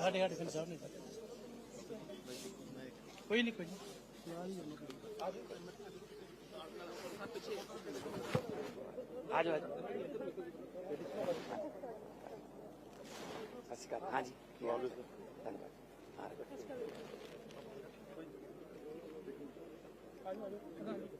ਸਾਡੇ ਸਾਡੇ ਪਿੰਡ ਸਾਹਿਬ ਨੇ ਕੋਈ ਨਹੀਂ ਕੋਈ ਨਹੀਂ। ਆ ਜਾਓ ਆ ਜਾਓ। ਅਸੀਂ ਹਾਂ ਧੰਨਵਾਦ। ਹਾਂ। ਰਘੁਵੀਰ।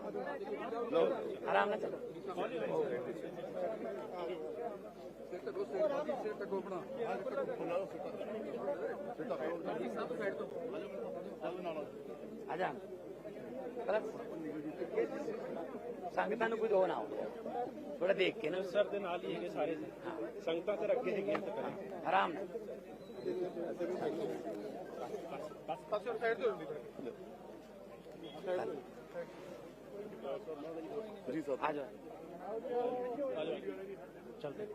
ਜੀ ਅੰਕਲ ਉਹ ਸੰਭਾਲ ਕੇ ਰੱਖਾ ਉਹ ਆ ਜਾ। ਆ ਰੱਖ ਆ ਰੱਖ ਗੱਡੀ ਚ ਆਰਾਮ ਨਾਲ ਚੱਲ ਆਰਾਮ ਨਾਲ ਚੱਲ ਸੰਗਤਾਂ ਨੂੰ ਕੋਈ ਰੋ ਨਾ ਥੋੜਾ ਦੇਖ ਕੇ ਨਾ ਸਰ ਦੇ ਨਾਲ ਹੀ ਹੈਗੇ ਸਾਰੇ ਸੰਗਤਾਂ ਤੇ ਰੱਖੇ ਹੈਗੇ ਤੇ ਆਰਾਮ ਨਾਲ ਜੀ ਸਾਹਿਬ ਆ ਜਾ ਚੱਲਦੇ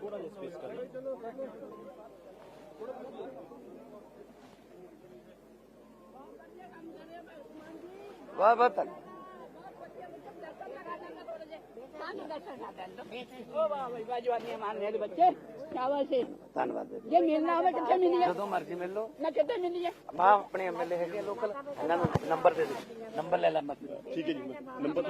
ਥੋੜਾ ਜਿਹਾ ਸਪੇਸ ਕਰ ਵਾਹ ਵਾਹ ਓ ਵਾਹ ਬਈ ਵਾਹ ਜਵਾਨੀਆਂ ਮਾਰਨੇ ਵਾਲੇ ਬੱਚੇ। ਸ਼ਾਬਾਸ਼। ਧੰਨਵਾਦ। ਜੇ। ਮਿਲਣਾ ਹੋਵੇ ਕਿੱਥੇ ਮਿਲੀ ਜਦੋਂ ਮਰਜ਼ੀ ਮਿਲ ਲਓ। ਨਾ ਕਿੱਥੇ ਮਿਲੀ ਹੈ ਮਾਂ ਆਪਣੇ ਐਮਐਲਏ ਹੈਗੇ ਲੋਕਲ। ਇਹਨਾਂ ਨੂੰ ਨੰਬਰ ਦੇ ਦੇ ਨੰਬਰ ਲੈ ਲੈ ਮਤ ਠੀਕ ਹੈ ਜੀ ਨੰਬਰ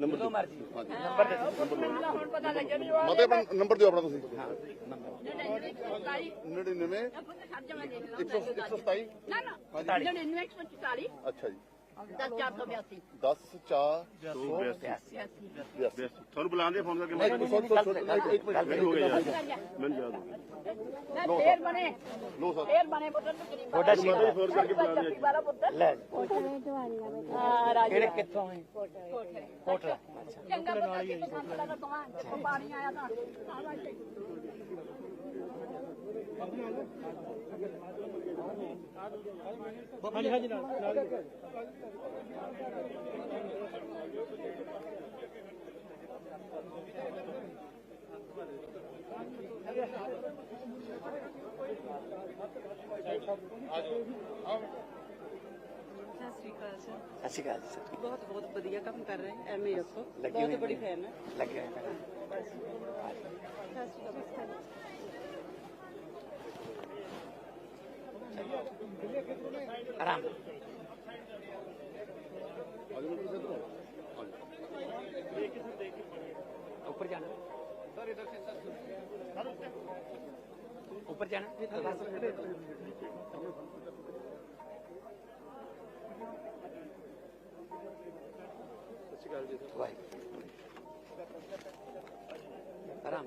ਨੰਬਰ ਜਦੋਂ ਮਰਜ਼ੀ। ਨੰਬਰ ਦੇ ਦੇ ਮਿਲਣਾ ਹੁਣ ਪਤਾ ਲੱਗਿਆ ਵੀ ਉਹ ਮਤੇ ਆਪਣਾ ਨੰਬਰ ਦਿਓ ਆਪਣਾ ਤੁਸੀਂ। ਹਾਂ ਨੰਬਰ। 99 127 ਨਾ ਨਾ 99 144 ਅੱਛਾ ਜੀ। 10482 10 4 82 ਤੁਹਾਨੂੰ ਬੁਲਾਉਂਦੇ ਫੋਨ ਕਰਕੇ ਇੱਕ ਮਿੰਟ ਹੋ ਗਿਆ ਮੈਨੂੰ ਯਾਦ ਨਾ ਫੇਰ ਬਣੇ। ਲੋ ਸਰ। ਫੇਰ ਬਣੇ ਪੁੱਤਰ ਨੂੰ ਕਰੀਬ ਤੁਹਾਡਾ ਸ਼ੀਰ ਫੋਨ ਕਰਕੇ ਬੁਲਾਉਂਦੇ ਬਾਰਾ ਪੁੱਤਰ ਲੈ। ਹਾਂ ਰਾਜੇ। ਕਿਹੜੇ ਕਿੱਥੋਂ ਹੈ ਕੋਟਲਾ ਅੱਛਾ ਚੰਗਾ ਪੁੱਤਰ ਕਿੱਥੇ ਕਰਦਾ ਤੂੰ ਪਾਣੀ ਆਇਆ ਤਾਂ। ਏ। ਹਾਂਜੀ ਹਾਂਜੀ ਨਾਲ ਨਾਲ। ਸਤਿ ਸ਼੍ਰੀ ਅਕਾਲ ਸਰ ਸਤਿ ਸ਼੍ਰੀ ਅਕਾਲ ਸਰ ਬਹੁਤ ਬਹੁਤ ਵਧੀਆ ਕੰਮ ਕਰ ਰਹੇ ਐਮਏ ਰੱਖੋ ਬਹੁਤ ਬੜੀ ਹੈ। ਫੈਨ ਹੈ ਲੱਗੇ ਹੋਏ ਨੇ। आराम ऊपर जाना ऊपर जाना आराम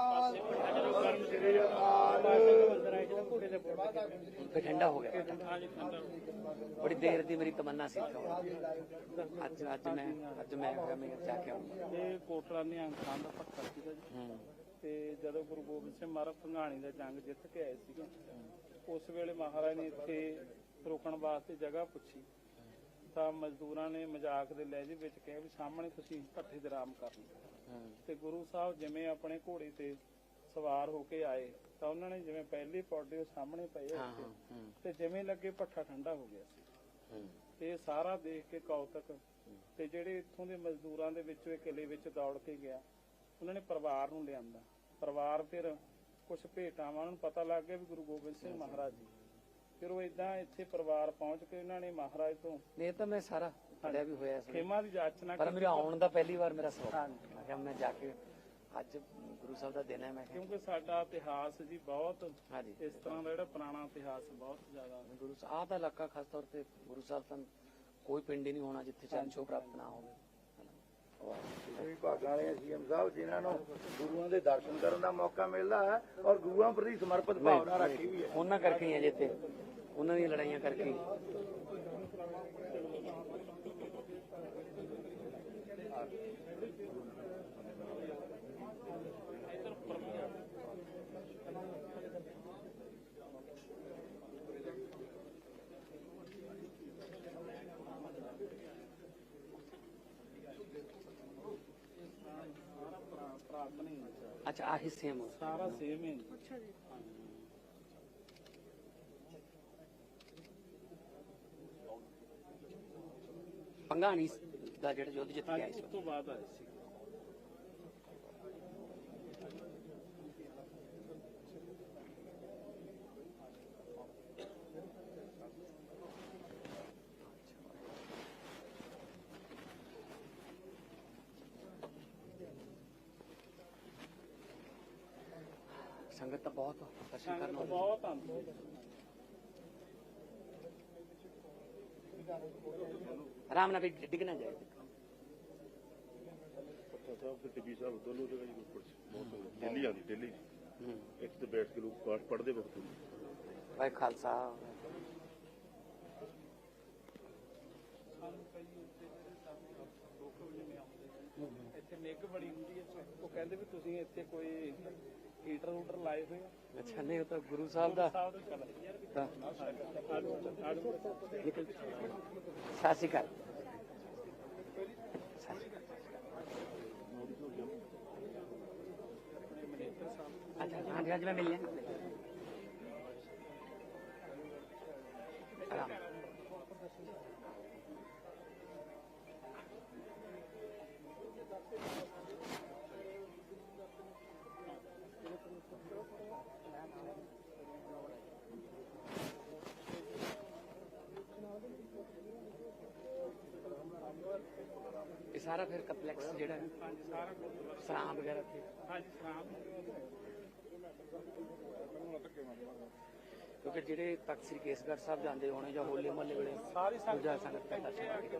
ਠੰਡਾ ਹੋ ਗਿਆ। ਬੜੀ ਦੇਰ ਦੀ ਮੇਰੀ ਤਮੰਨਾ ਸੀ ਅੱਜ ਅੱਜ ਮੈਂ ਅੱਜ ਮੈਂ ਕਿਹਾ ਮੈਂ ਜਾ ਕੇ ਆਉਂਗਾ। ਇਹ ਕੋਟਲਾ ਨਿਹੰਗ ਖਾਂ ਦਾ ਪੱਕਾ ਸੀਗਾ ਜੀ। ਤੇ ਜਦੋਂ ਗੁਰੂ ਗੋਬਿੰਦ ਸਿੰਘ ਮਹਾਰਾਜ ਭੰਗਾਣੀ ਦਾ ਜੰਗ ਜਿੱਤ ਕੇ ਆਏ ਸੀਗੇ ਉਸ ਵੇਲੇ ਮਹਾਰਾਜ ਨੇ ਇੱਥੇ ਰੁਕਣ ਵਾਸਤੇ ਜਗ੍ਹਾ ਪੁੱਛੀ। ਤਾਂ ਮਜ਼ਦੂਰਾਂ ਨੇ ਮਜ਼ਾਕ ਦੇ ਲਹਿਜੇ ਵਿੱਚ ਕਿਹਾ ਵੀ ਸਾਹਮਣੇ ਤੁਸੀਂ ਇਕੱਠੇ ਦਰਾਮ ਕਰ ਲਓ। ਤੇ ਗੁਰੂ ਸਾਹਿਬ ਜਿਵੇਂ ਆਪਣੇ ਘੋੜੇ ਤੇ ਸਵਾਰ ਹੋ ਕੇ ਆਏ ਤਾਂ ਉਹਨਾਂ ਨੇ ਜਿਵੇਂ ਪਹਿਲੀ ਪੌੜੀ ਉਹ ਸਾਹਮਣੇ ਪਏ ਹੂੰ, ਤੇ ਜਿਵੇਂ ਲੱਗੇ ਪੱਠਾ ਠੰਡਾ ਹੋ ਗਿਆ ਸੀ। ਤੇ ਸਾਰਾ ਦੇਖ ਕੇ ਕੌਤਕ ਤੇ ਜਿਹੜੇ ਇੱਥੋਂ ਦੇ ਮਜ਼ਦੂਰਾਂ ਦੇ ਵਿੱਚੋਂ ਇਹ ਕਿਲੇ ਵਿੱਚ ਦੌੜ ਕੇ ਗਿਆ ਉਹਨਾਂ ਨੇ ਪਰਿਵਾਰ ਨੂੰ ਲਿਆਂਦਾ। ਪਰਿਵਾਰ ਫਿਰ ਕੁਝ ਭੇਟਾਵਾਂ ਉਹਨਾਂ ਨੂੰ ਪਤਾ ਲੱਗ ਗਿਆ ਵੀ ਗੁਰੂ ਗੋਬਿੰਦ ਸਿੰਘ ਮਹਾਰਾਜ ਜੀ। ਫਿਰ ਉਹ ਇਦਾਂ ਇੱਥੇ ਪਰਿਵਾਰ ਪਹੁੰਚ ਕੇ ਉਹਨਾਂ ਨੇ ਮਹਾਰਾਜ ਤੋਂ ਇਹ ਤਾਂ ਮੈਂ ਸਾਰਾ ਪੜਿਆ ਵੀ ਹੋਇਆ ਸੀ। ਖੇਮਾ ਦੀ ਜਾਚਨਾ ਪਰ ਮੇਰੇ ਆਉਣ ਦਾ ਪਹਿਲੀ ਵਾਰ ਮੇਰਾ ਸਵਾਲ। ਮੈਂ ਕਿਹਾ ਮੈਂ ਜਾ ਕੇ ਅੱਜ ਗੁਰੂ ਸਾਹਿਬ ਦਾ ਦਿਨ ਹੈ ਮੈਂ ਕਿਉਂਕਿ ਸਾਡਾ ਇਤਿਹਾਸ ਜੀ ਬਹੁਤ ਹਾਂਜੀ। ਇਸ ਤਰ੍ਹਾਂ ਦਾ ਜਿਹੜਾ ਪੁਰਾਣਾ ਇਤਿਹਾਸ ਬਹੁਤ ਜ਼ਿਆਦਾ। ਗੁਰੂ ਸਾਹਿਬ ਆਹ ਦਾ ਇਲਾਕਾ ਖਾਸ ਤੌਰ ਤੇ ਗੁਰੂ ਸਾਹਿਬ ਤਾਂ ਕੋਈ ਪਿੰਡ ਹੀ ਨਹੀਂ ਹੋਣਾ ਜਿੱਥੇ ਚਰਨ ਛੋਹ ਪ੍ਰਾਪਤ ਨਾ ਹੋਵੇ। ਅਸੀਂ ਭਾਗਾਂ ਵਾਲੇ ਸੀਐਮ ਸਾਹਿਬ ਜਿਨ੍ਹਾਂ ਨੂੰ ਗੁਰੂਆਂ ਦੇ ਦਰਸ਼ਨ ਕਰਨ ਦਾ ਮੌਕਾ ਮਿਲਦਾ ਹੈ ਔਰ ਗੁਰੂਆਂ ਪ੍ਰਤੀ ਸਮਰਪਿਤ ਭਾਵਨਾ ਰੱਖੀ ਵੀ ਹੈ। ਉਹਨਾਂ ਕਰਕੇ ਹੀ ਹੈ ਜਿੱਥੇ। ਉਹਨਾਂ ਦੀਆਂ ਲੜਾਈਆਂ ਕਰਕੇ ਹੀ। ਪ੍ਰਾਪਤ ਨਹੀਂ ਅੱਛਾ ਆਹੀ ਸੇਮ ਸਾਰਾ ਸੇਮ ਹੀ ਪੰਗਾਣੀ ਦਾ ਜਿਹੜਾ ਯੁੱਧ ਜਿੱਤ ਕੇ ਆਏ ਹਾਂਜੀ ਸੀ ਉਸ ਤੋਂ ਬਾਅਦ ਆਏ ਸੀ। ਸੰਗਤ ਤਾਂ ਬਹੁਤ ਦਰਸ਼ਨ ਕਰਨ ਸੰਗਤ ਆਉਂਦੀ ਬਹੁਤ ਆਉਂਦੀ ਹੈ ਆਰਾਮ ਨਾਲ ਵੀ ਡਿੱਗ ਨਾ ਜਾਏ। ਪੱਠਾ ਸਾਹਿਬ ਤੇ ਟਿੱਬੀ ਸਾਹਿਬ ਦੋਨੋਂ ਜਗ੍ਹਾ ਸੀ। ਬਹੁਤ ਡੇਲੀ ਆਉਂਦੀ ਹੂੰ। ਇੱਕ ਤੇ ਬੈਠ ਕੇ ਲੋਕ ਪਾਠ ਪੜ੍ਹਦੇ ਵਕਤ ਭਾਈ ਖਾਲਸਾ ਸਾਨੂੰ ਕਈ ਉੱਤੇ ਜਿਹੜੇ ਸਾਡੇ ਲੋਕ ਜਿਵੇਂ ਆਉਂਦੇ ਇੱਥੇ ਨਿੱਘ ਬੜੀ ਹੁੰਦੀ ਹੈ ਉਹ ਕਹਿੰਦੇ ਵੀ ਤੁਸੀਂ ਇੱਥੇ ਕੋਈ ਹੀਟਰ ਹੂਟਰ ਲਾਏ ਹੋਏ ਆ ਅੱਛਾ ਨਹੀਂ ਉਹ ਤਾਂ ਗੁਰੂ ਸਾਹਿਬ ਦਾ ਸਾਹਿਬ ਦੇ ਚੱਲ ਤਾਂ ਆੜੂ ਆੜੂ ਨਿਕਲ ਸਤਿ ਸ਼੍ਰੀ ਅਕਾਲ ਸਤਿ ਸ਼੍ਰੀ ਅਕਾਲ ਅੱਛਾ ਹਾਂਜੀ ਅੱਜ ਮੈਂ ਮਿਲ ਲਿਆ ਆਰਾਮ ਸਾਰਾ ਫਿਰ ਕੰਪਲੈਕਸ ਜਿਹੜਾ ਸਾਰਾ ਵਗੈਰਾ ਤੇ। ਕਿਉਂਕਿ ਜਿਹੜੇ ਤਖਤ ਸ੍ਰੀ ਕੇਸਗੜ੍ਹ ਸਾਹਿਬ ਜਾਂਦੇ ਹੋਣੇ ਜਾਂ ਹੋਲੇ ਮਹੱਲੇ ਵੇਲੇ ਸਾਰੀ ਸੰਗਤ ਦਾ ਦਰਸ਼ਨ ਕਰਕੇ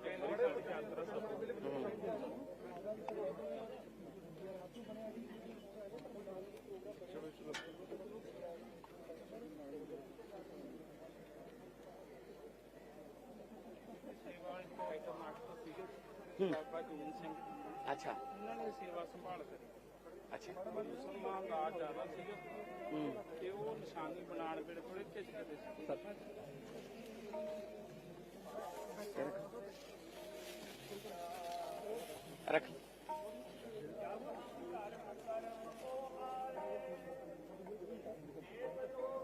ਬਾਬਾ ਜੋਨ ਸਿੰਘ ਅੱਛਾ। ਉਹਨਾਂ ਨੇ ਸੇਵਾ ਸੰਭਾਲ ਕਰੀ। ਅੱਛਾ। ਮੁਸਲਮਾਨ ਰਾਜ ਜ਼ਿਆਦਾ ਸੀਗਾ। ਹੂੰ। ਤੇ ਉਹ ਨਿਸ਼ਾਨੀ ਬਣਾਉਣ ਵੇਲੇ ਥੋੜੇ ਝਿਜਕਦੇ ਸੀ ਰੱਖ। ਥੋੜਾ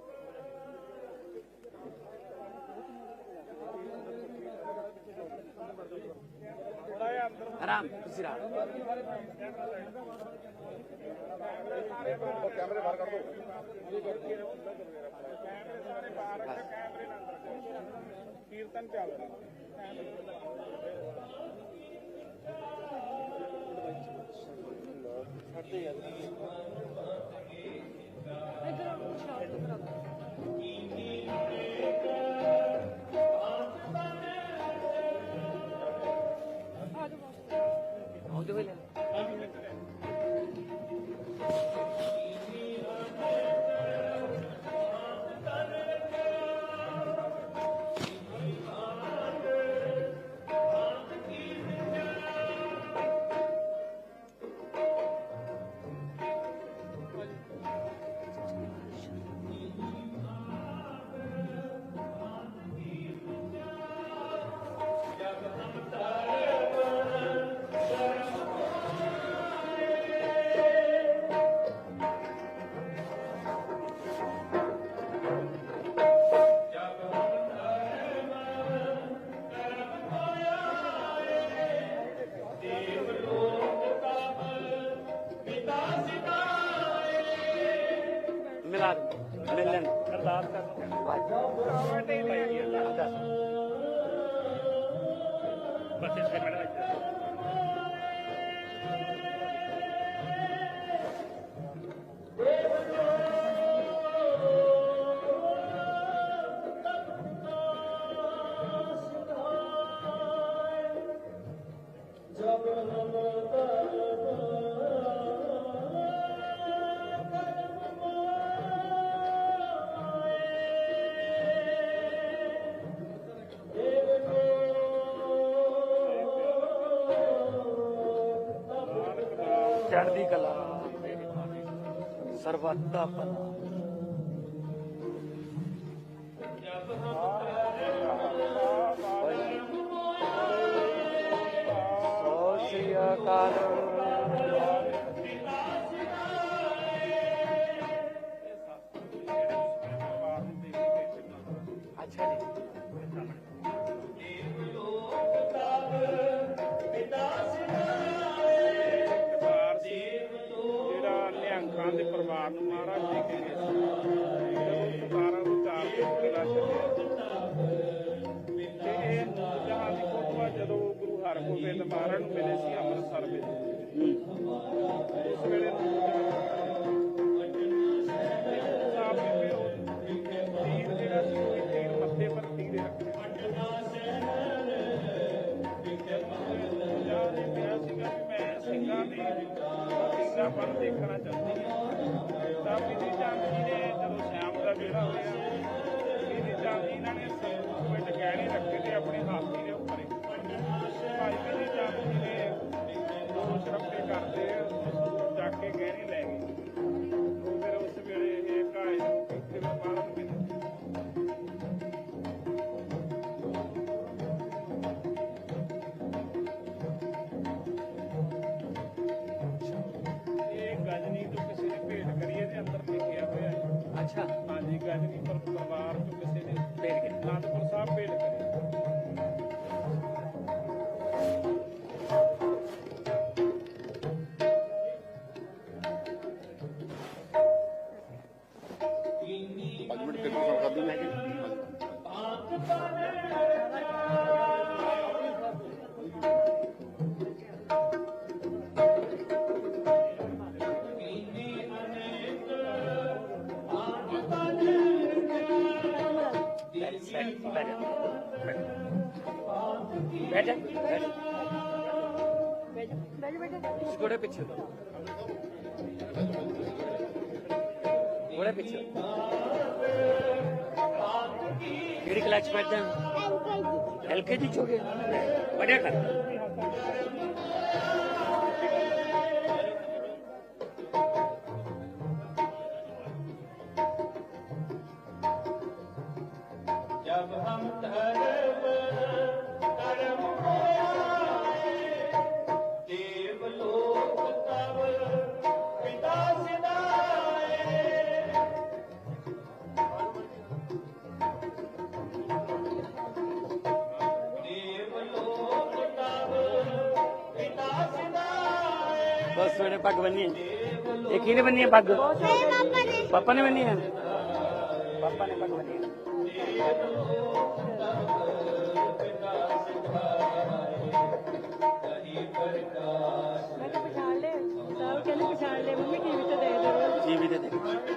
ਆਰਾਮ ਤੁਸੀਂ ਆਰਾਮ ਕੈਮਰੇ ਬਾਹਰ ਕਰ ਦੋ ਕੀਰਤਨ ਚੱਲ ਰਿਹਾ ਆਉਂਦੇ ਹੋਏ ਕਲਾ। ਸਰਵਤਾ ਪਨਾ महाराष्ट्र बैठे बैठे। बैठे बैठे। बैठे बैठे బ్యాచ్ పెద్ద ఎల్కేజీ చూడండి పడే కదా जब हम ठहरे ਪੱਗ ਬੰਨੀ ਹੈ। ਇਹ ਕਿਹਨੇ ਬੰਨੀ ਹੈ ਪੱਗ? ਪਾਪਾ ਨੇ ਬੰਨੀ ਹੈ? ਪਾਪਾ ਨੇ ਪੱਗ ਬੰਨੀ ਹੈ। ਮੈਂ ਕਿਹਾ ਪਛਾਣ ਲੈ। ਮੰਮੀ ਟੀਵੀ ਤੇ ਦੇਖਦੇ ਰਹੋ।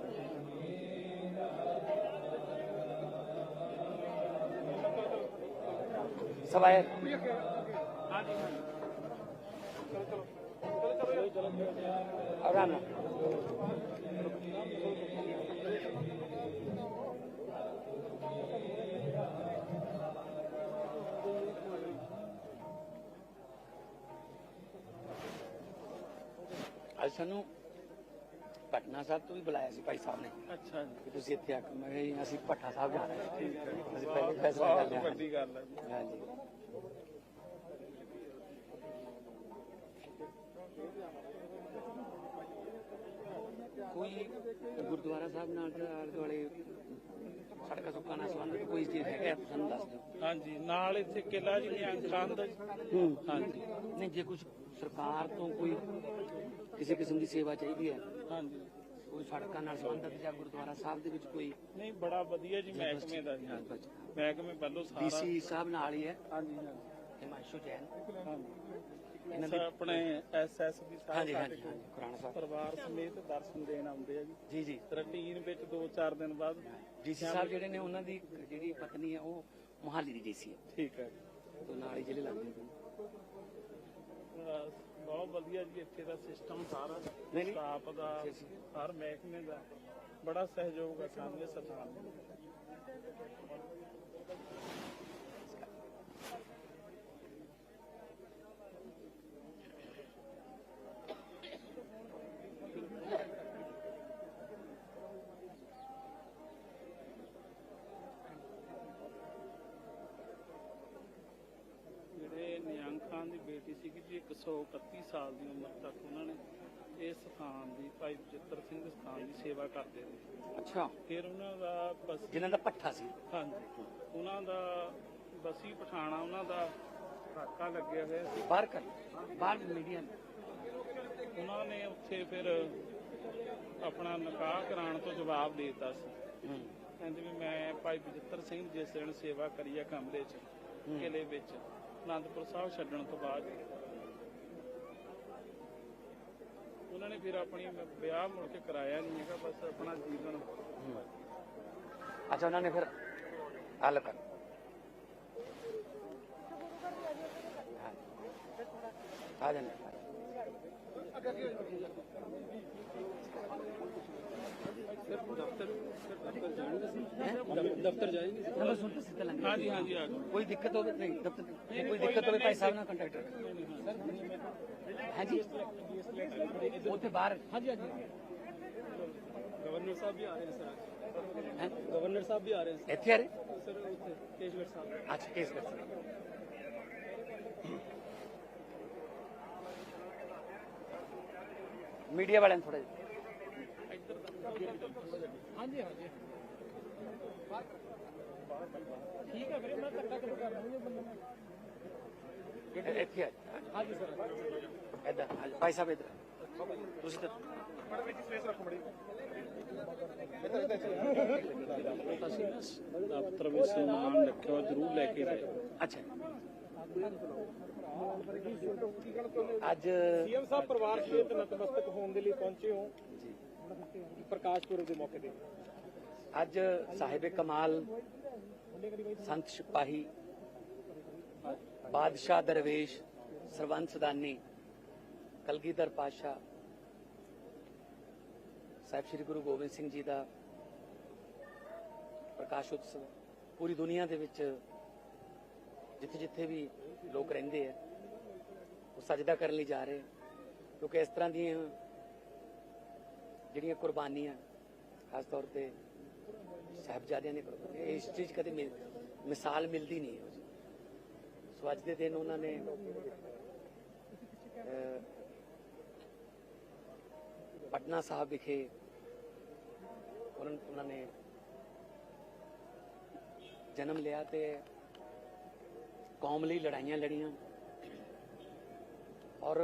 ਸਵਾਇ ਆਰਾਮ ਸਾਨੂੰ ਪਟਨਾ ਸਾਹਿਬ ਤੋਂ ਵੀ ਬੁਲਾਇਆ ਸੀ ਭਾਈ ਸਾਹਿਬ ਨੇ। ਅੱਛਾ ਜੀ। ਕਿ ਤੁਸੀਂ ਇੱਥੇ ਆ ਕੇ ਮੈਂ ਕਿਹਾ ਜੀ ਅਸੀਂ ਭੱਠਾ ਸਾਹਿਬ ਜਾਣਾ ਹੈ ਅਸੀਂ ਪਹਿਲੇ ਫੈਸਲਾ ਕਰ ਲਿਆ। ਵੱਡੀ ਗੱਲ ਹੈ। ਜੀ। ਹਾਂਜੀ। ਕੋਈ ਗੁਰਦੁਆਰਾ ਸਾਹਿਬ ਨਾਲ ਜਾਂ ਆਲੇ ਦੁਆਲੇ ਸੜਕਾਂ ਸੁੱਕਾਂ ਨਾਲ ਸੰਬੰਧਿਤ ਕੋਈ ਚੀਜ਼ ਹੈਗਾ ਤਾਂ ਸਾਨੂੰ ਦੱਸ ਦਿਓ। ਹਾਂਜੀ ਨਾਲ ਇੱਥੇ ਕਿਲਾ ਜੀ ਦਾ ਹੂੰ। ਹਾਂਜੀ। ਨਹੀਂ ਜੇ ਕੁਝ ਸਰਕਾਰ ਤੋਂ ਕੋਈ ਕਿਸੇ ਕਿਸਮ ਦੀ ਸੇਵਾ ਚਾਹੀਦੀ ਹੈ? ਹਾਂਜੀ। ਕੋਈ ਸੜਕਾਂ ਨਾਲ ਸੰਬੰਧਿਤ ਜਾਂ ਗੁਰਦੁਆਰਾ ਸਾਹਿਬ ਦੇ ਵਿੱਚ ਕੋਈ ਨਹੀਂ ਬੜਾ ਵਧੀਆ ਜੀ ਮਹਿਕਮੇ ਦਾ ਜੀ। ਮਹਿਕਮੇ ਵੱਲੋਂ ਸਾਰਾ ਡੀਸੀ ਸਾਹਿਬ ਨਾਲ ਹੀ ਹੈ। ਹਾਂਜੀ ਹਾਂਜੀ। ਹਿਮਾਂਸ਼ੂ ਜੈਨ। ਹਾਂਜੀ। ਇਹਨਾਂ ਦੇ ਆਪਣੇ ਐਸਐਸਪੀ ਸਾਹਿਬ ਹਾਂਜੀ ਸਾਡੇ ਹਾਂਜੀ ਕੁਰਾਨ ਸਾਹਿਬ। ਪਰਿਵਾਰ ਸਮੇਤ ਦਰਸ਼ਨ ਦੇਣ ਆਉਂਦੇ ਆ ਜੀ। ਜੀ ਜੀ। ਰੂਟੀਨ ਵਿੱਚ 2-4 ਦਿਨ ਬਾਅਦ ਡੀਸੀ ਸਾਹਿਬ ਜਿਹੜੇ ਨੇ ਉਹਨਾਂ ਦੀ ਜਿਹੜੀ ਪਤਨੀ ਹੈ ਉਹ ਮੋਹਾਲੀ ਦੀ ਡੀਸੀ ਹੈ। ਠੀਕ ਹੈ ਜੀ। ਤੋਂ ਨਾਲ ਹੀ ਜ਼ਿਲ੍ਹੇ ਲੱਗਦੇ ਨੇ। ਅਹ ਬਹੁਤ ਵਧੀਆ ਜੀ ਇੱਥੇ ਦਾ ਸਿਸਟਮ ਸਾਰਾ। ਸਟਾਫ ਦਾ ਹਰ ਮਹਿਕਮੇ ਦਾ ਬੜਾ ਸਹਿਯੋਗ ਹੈ ਸਾਹਮਣੇ ਸਰਕਾਰ ਦਾ ਜਿਹੜੇ ਨਿਹੰਗ ਖਾਨ ਦੀ ਬੇਟੀ ਸੀਗੀ ਜੀ 131 ਸਾਲ ਦੀ ਉਮਰ ਤੱਕ ਉਹਨਾਂ ਨੇ ਇਸ ਸਥਾਨ ਦੀ ਭਾਈ ਬਚਿੱਤਰ ਸਿੰਘ ਸਥਾਨ ਦੀ ਸੇਵਾ ਕਰਦੇ ਰਹੇ। ਅੱਛਾ। ਫਿਰ ਉਹਨਾਂ ਦਾ ਬਸ ਜਿਨ੍ਹਾਂ ਦਾ ਪੱਠਾ ਸੀ। ਹਾਂਜੀ। ਉਹਨਾਂ ਦਾ ਬਸੀ ਪਠਾਣਾ ਉਹਨਾਂ ਦਾ ਕਾਕਾ ਲੱਗਿਆ ਹੋਇਆ ਸੀ। ਬਾਹਰ ਕਰ ਬਾਹਰ ਮੀਡੀਆ ਉਹਨਾਂ ਨੇ ਉੱਥੇ ਫਿਰ ਆਪਣਾ ਨਿਕਾਹ ਕਰਾਉਣ ਤੋਂ ਜਵਾਬ ਦੇ ਦਿੱਤਾ ਸੀ। ਕਹਿੰਦੇ ਵੀ ਮੈਂ ਭਾਈ ਬਚਿੱਤਰ ਸਿੰਘ ਜਿਸ ਦਿਨ ਸੇਵਾ ਕਰੀ ਆ ਕਮਰੇ 'ਚ ਕਿਲੇ ਵਿੱਚ ਅਨੰਦਪੁਰ ਸਾਹਿਬ ਛੱਡਣ ਤੋਂ ਬਾਅਦ। ਉਹਨਾਂ ਨੇ ਫਿਰ ਆਪਣੀ ਵਿਆਹ ਮੁੜ ਕੇ ਕਰਾਇਆ ਨਹੀਂ ਹੈਗਾ, ਬਸ ਆਪਣਾ ਜੀਵਨ ਅੱਛਾ, ਉਹਨਾਂ ਨੇ ਫਿਰ ਹੱਲ ਕਰ ਆ ਜਾਣਾ। ਦਫ਼ਤਰ ਜਾਏंगे ਨੰਬਰ ਸੁਣ ਕੇ ਸਿੱਧਾ ਲੰਘ ਹਾਂਜੀ ਹਾਂਜੀ ਆ ਜਾਓ ਕੋਈ ਦਿੱਕਤ ਹੋਵੇ ਨਹੀਂ ਦਫ਼ਤਰ ਤੇ ਕੋਈ ਦਿੱਕਤ ਹੋਵੇ ਭਾਈ ਸਾਹਿਬ ਨਾਲ ਕੰਟੈਕਟ ਰੱਖੋ ਹਾਂਜੀ ਉੱਥੇ ਬਾਹਰ ਹਾਂਜੀ ਹਾਂਜੀ ਗਵਰਨਰ ਸਾਹਿਬ ਵੀ ਆ ਰਹੇ ਨੇ ਸਰ ਹੈਂ? ਗਵਰਨਰ ਸਾਹਿਬ ਵੀ ਆ ਰਹੇ ਨੇ ਇੱਥੇ ਆ ਰਹੇ ਸਰ ਉੱਥੇ ਕੇਸ਼ਗੜ ਸਾਹਿਬ ਅੱਛਾ ਕੇਸ ਕਰ ਸਕਦੇ ਮੀਡੀਆ ਵਾਲਿਆਂ ਨੂੰ ਥੋੜਾ ਜਿਹਾ ਹਾਂਜੀ ਹਾਂਜੀ ਠੀਕ ਹੈ ਵੀਰੇ ਮੈਂ ਧੱਕਾ ਕਰ ਕਰ ਦੂੰਗਾ ਬੰਦੇ ਨੂੰ ਇ- ਇੱਥੇ ਆ ਹਾਂਜੀ ਸਰ ਇਦਾਂ ਭਾਈ ਸਾਹਿਬ ਇਧਰ ਤੁਸੀਂ ਤਾਂ ਅਸੀਂ ਨਾ ਦਫ਼ਤਰ ਵਿੱਚ ਸਮਾਨ ਰੱਖਿਆ ਹੋਇਆ ਜ਼ਰੂਰ ਲੈ ਕੇ ਜਾਇਓ ਅੱਛਾ ਅੱਜ ਸੀਐਮ ਸਾਹਿਬ ਪਰਿਵਾਰ ਸਮੇਤ ਨਤਮਸਤਕ ਹੋਣ ਦੇ ਲਈ ਪਹੁੰਚੇ ਹੋ ਪ੍ਰਕਾਸ਼ ਪੁਰਬ ਦੇ ਮੌਕੇ ਤੇ। ਅੱਜ ਸਾਹਿਬ ਕਮਾਲ, ਸੰਤ ਸਿਪਾਹੀ, ਬਾਦਸ਼ਾਹ ਦਰਵੇਸ਼, ਸਰਵੰਤ ਸਦਾਨੀ, ਕਲਗੀਧਰ ਪਾਸ਼ਾ ਸਾਹਿਬ ਸ੍ਰੀ ਗੁਰੂ ਗੋਬਿੰਦ ਸਿੰਘ ਜੀ ਦਾ ਪ੍ਰਕਾਸ਼ ਉਤਸਵ। ਪੂਰੀ ਦੁਨੀਆ ਦੇ ਵਿੱਚ ਜਿੱਥੇ ਜਿੱਥੇ ਵੀ ਲੋਕ ਰਹਿੰਦੇ ਆ, ਉਹ ਸਜਦਾ ਕਰਨ ਲਈ ਜਾ ਰਹੇ ਕਿਉਂਕਿ ਇਸ ਤਰ੍ਹਾਂ ਦੀਆਂ ਜਿਹੜੀਆਂ ਕੁਰਬਾਨੀਆਂ, ਖਾਸ ਤੌਰ ਤੇ ਸਾਹਿਬਜ਼ਾਦਿਆਂ ਨੇ ਕੁਰਬਾਨੀਆਂ, ਇਸ ਚੀਜ਼ ਕਦੇ ਮਿਲ- ਮਿਸਾਲ ਮਿਲਦੀ ਨਹੀਂ ਸੋ ਅੱਜ ਦੇ ਦਿਨ ਉਹਨਾਂ ਨੇ ਪਟਨਾ ਸਾਹਿਬ ਵਿਖੇ ਉਹਨਾਂ ਉਹਨਾਂ ਨੇ ਜਨਮ ਲਿਆ ਤੇ ਕੌਮ ਲਈ ਲੜਾਈਆਂ ਲੜੀਆਂ। ਔਰ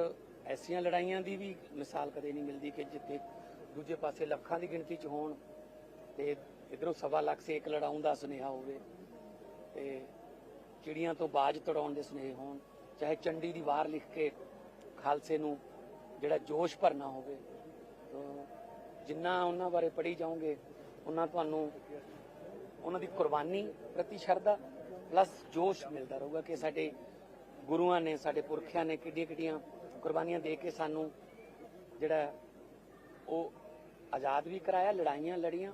ਐਸੀਆਂ ਲੜਾਈਆਂ ਦੀ ਵੀ ਮਿਸਾਲ ਕਦੇ ਨਹੀਂ ਮਿਲਦੀ ਕਿ ਜਿੱਥੇ ਦੂਜੇ ਪਾਸੇ ਲੱਖਾਂ ਦੀ ਗਿਣਤੀ 'ਚ ਹੋਣ ਤੇ ਇਧਰੋਂ ਸਵਾ ਲੱਖ ਸੇ ਇੱਕ ਲੜਾਉਣ ਦਾ ਸੁਨੇਹਾ ਹੋਵੇ ਤੇ ਚਿੜੀਆਂ ਤੋਂ ਬਾਜ ਤੜਾਉਣ ਦੇ ਸੁਨੇਹੇ ਹੋਣ, ਚਾਹੇ ਚੰਡੀ ਦੀ ਵਾਰ ਲਿਖ ਕੇ ਖਾਲਸੇ ਨੂੰ ਜਿਹੜਾ ਜੋਸ਼ ਭਰਨਾ ਹੋਵੇ, ਤੋ ਜਿੰਨਾ ਉਹਨਾਂ ਬਾਰੇ ਪੜ੍ਹੀ ਜਾਓਗੇ, ਉਹਨਾਂ ਤੁਹਾਨੂੰ ਉਹਨਾਂ ਦੀ ਕੁਰਬਾਨੀ ਪ੍ਰਤੀ ਸ਼ਰਧਾ ਪਲੱਸ ਜੋਸ਼ ਮਿਲਦਾ ਰਹੂਗਾ ਕਿ ਸਾਡੇ ਗੁਰੂਆਂ ਨੇ, ਸਾਡੇ ਪੁਰਖਿਆਂ ਨੇ ਕਿੱਡੀਆਂ ਕਿੱਡੀਆਂ ਕੁਰਬਾਨੀਆਂ ਦੇ ਕੇ ਸਾਨੂੰ ਜਿਹੜਾ ਉਹ ਆਜ਼ਾਦ ਵੀ ਕਰਾਇਆ, ਲੜਾਈਆਂ ਲੜੀਆਂ।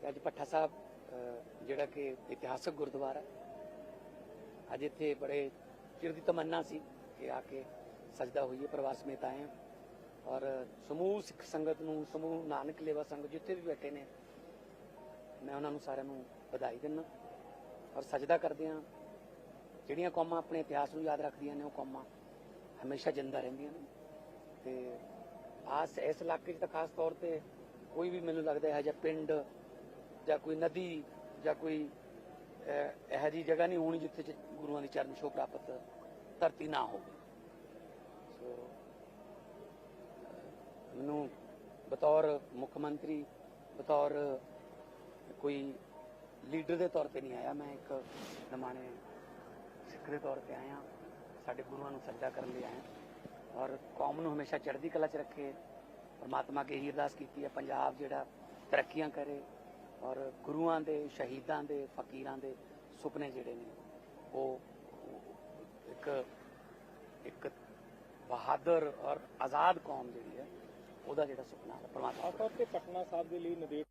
ਤੇ ਅੱਜ ਭੱਠਾ ਸਾਹਿਬ ਜਿਹੜਾ ਕਿ ਇਤਿਹਾਸਕ ਗੁਰਦੁਆਰਾ ਅੱਜ ਇੱਥੇ ਬੜੇ ਚਿਰ ਦੀ ਤਮੰਨਾ ਸੀ ਕਿ ਆ ਕੇ ਸਜਦਾ ਹੋਈਏ ਪ੍ਰਵਾਸ ਸਮੇਤ ਆਏ ਹਾਂ। ਔਰ ਸਮੂਹ ਸਿੱਖ ਸੰਗਤ ਨੂੰ, ਸਮੂਹ ਨਾਨਕ ਲੇਵਾ ਸੰਗਤ ਜਿੱਥੇ ਵੀ ਬੈਠੇ ਨੇ, ਮੈਂ ਉਹਨਾਂ ਨੂੰ ਸਾਰਿਆਂ ਨੂੰ ਵਧਾਈ ਦਿੰਦਾ। ਔਰ ਸਜਦਾ ਕਰਦੇ ਹਾਂ। ਜਿਹੜੀਆਂ ਕੌਮਾਂ ਆਪਣੇ ਇਤਿਹਾਸ ਨੂੰ ਯਾਦ ਰੱਖਦੀਆਂ ਨੇ, ਉਹ ਕੌਮਾਂ ਹਮੇਸ਼ਾ ਜਿੰਦਾ ਰਹਿੰਦੀਆਂ ਨੇ। ਤੇ ਆਸ ਇਸ ਇਲਾਕੇ 'ਚ ਤਾਂ ਖਾਸ ਤੌਰ ਤੇ ਕੋਈ ਵੀ ਮੈਨੂੰ ਲੱਗਦਾ ਹੈ ਜਿਹਾ ਪਿੰਡ ਜਾਂ ਕੋਈ ਨਦੀ ਜਾਂ ਕੋਈ ਅਹ, ਇਹੋ ਜਿਹੀ ਜਗ੍ਹਾ ਨਹੀਂ ਹੋਣੀ ਜਿੱਥੇ ਗੁਰੂਆਂ ਦੀ ਚਰਨ ਛੋਹ ਪ੍ਰਾਪਤ ਧਰਤੀ ਨਾ ਹੋਵੇ। ਸੋ ਮੈਨੂੰ ਬਤੌਰ ਮੁੱਖ ਮੰਤਰੀ ਬਤੌਰ ਕੋਈ ਲੀਡਰ ਦੇ ਤੌਰ ਤੇ ਨਹੀਂ ਆਇਆ। ਮੈਂ ਇੱਕ ਨਮਾਣੇ ਸਿੱਖ ਦੇ ਤੌਰ ਤੇ ਆਇਆ। ਸਾਡੇ ਗੁਰੂਆਂ ਨੂੰ ਸਜਦਾ ਕਰਨ ਲਈ ਆਇਆ। ਔਰ ਕੌਮ ਨੂੰ ਹਮੇਸ਼ਾ ਚੜ੍ਹਦੀ ਕਲਾ 'ਚ ਰੱਖੇ ਪਰਮਾਤਮਾ ਕੇ ਇਹੀ ਅਰਦਾਸ ਕੀਤੀ ਹੈ ਪੰਜਾਬ ਜਿਹੜਾ ਤਰੱਕੀਆਂ ਕਰੇ ਔਰ ਗੁਰੂਆਂ ਦੇ ਸ਼ਹੀਦਾਂ ਦੇ ਫਕੀਰਾਂ ਦੇ ਸੁਪਨੇ ਜਿਹੜੇ ਨੇ ਉਹ ਇੱਕ ਇੱਕ ਬਹਾਦਰ ਔਰ ਆਜ਼ਾਦ ਕੌਮ ਜਿਹੜੀ ਹੈ ਉਹਦਾ ਜਿਹੜਾ ਸੁਪਨਾ ਹੈ ਪਰਮਾਤਮਾ ਤੌਰ ਤੇ ਪਟਨਾ ਸਾਹਿਬ ਦੇ ਲਈ ਨਦੇੜ